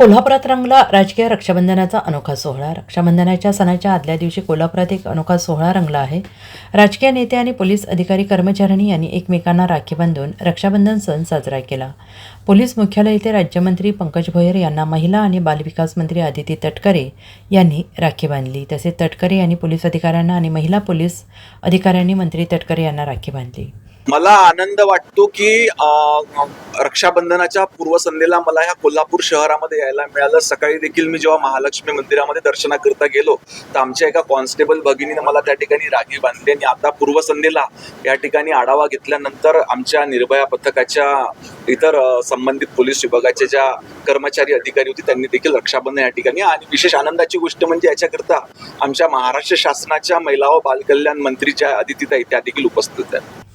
कोल्हापुरात रंगला राजकीय रक्षाबंधनाचा अनोखा सोहळा. रक्षाबंधनाच्या सणाच्या आदल्या दिवशी कोल्हापुरात एक अनोखा सोहळा रंगला आहे. राजकीय नेते आणि पोलीस अधिकारी कर्मचाऱ्यांनी यांनी एकमेकांना राखी बांधून रक्षाबंधन सण साजरा केला. पोलीस मुख्यालय येथे राज्यमंत्री पंकज भोयर यांना महिला आणि बालविकास मंत्री आदिती तटकरे यांनी राखी बांधली. तसेच तटकरे यांनी पोलीस अधिकाऱ्यांना आणि महिला पोलीस अधिकाऱ्यांनी मंत्री तटकरे यांना राखी बांधली. मला आनंद वाटतो की रक्षाबंधनाच्या पूर्वसंध्येला मला ह्या कोल्हापूर शहरामध्ये यायला मिळालं. सकाळी देखील मी जेव्हा महालक्ष्मी मंदिरामध्ये दर्शनाकरता गेलो तर आमच्या एका कॉन्स्टेबल भगिनीने मला त्या ठिकाणी राखी बांधली आणि आता पूर्वसंध्येला या ठिकाणी आढावा घेतल्यानंतर आमच्या निर्भया पथकाच्या इतर संबंधित पोलीस विभागाच्या ज्या कर्मचारी अधिकारी होते त्यांनी देखील रक्षाबंधन या ठिकाणी आणि विशेष आनंदाची गोष्ट म्हणजे याच्याकरता आमच्या महाराष्ट्र शासनाच्या महिला व बालकल्याण मंत्री ज्या अदितीताई त्या देखील उपस्थित आहेत